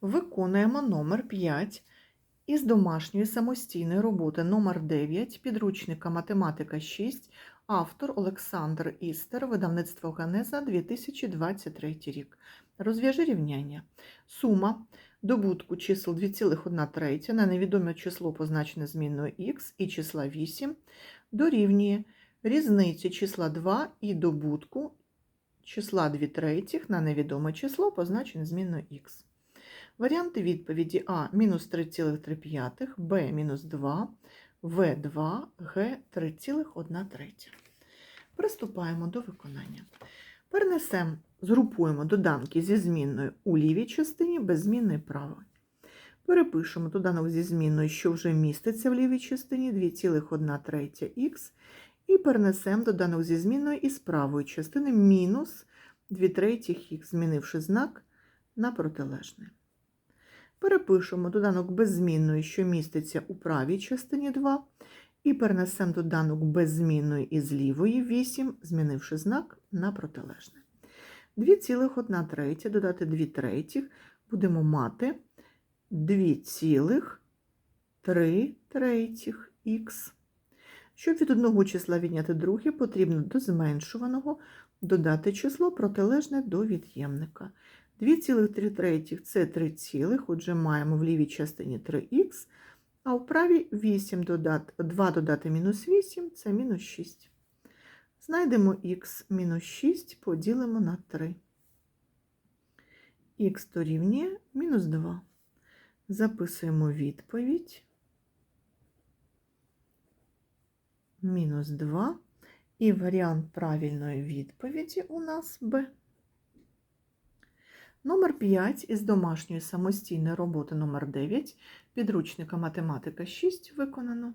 Виконуємо номер 5 із домашньої самостійної роботи номер 9 підручника математика 6, автор Олександр Істер, видавництво Генеза 2023 рік. Розв'яжи рівняння. Сума добутку чисел 2,1 третя на невідоме число позначене змінною х і числа 8 дорівнює різниці числа 2 і добутку числа 2 третіх на невідоме число позначене змінною х. Варіанти відповіді А мінус 3,3, Б мінус 2, В 2, Г 3,1 третя. Приступаємо до виконання. Перенесемо, згрупуємо доданки зі змінною у лівій частині без змінної правої. Перепишемо доданок зі змінною, що вже міститься в лівій частині 2,1 х. і перенесемо доданок зі зміною із правої частини мінус 2 третіх х, змінивши знак на протилежний. Перепишемо доданок беззмінної, що міститься у правій частині 2, і перенесемо доданок беззмінної із лівої 8, змінивши знак на протилежний. 2,1 третя додати 2 третіх будемо мати 2,3 третіх х. Щоб від одного числа відняти друге, потрібно до зменшуваного додати число протилежне до від'ємника. 2,3 третіх – це 3, цілих, отже, маємо в лівій частині 3х, а в правій 8 додати, 2 додати мінус 8 – це мінус 6. Знайдемо х мінус 6, поділимо на 3. х дорівнює мінус 2. Записуємо відповідь. Мінус 2. І варіант правильної відповіді у нас Б. Номер 5 із домашньої самостійної роботи номер 9 підручника математика 6 виконано.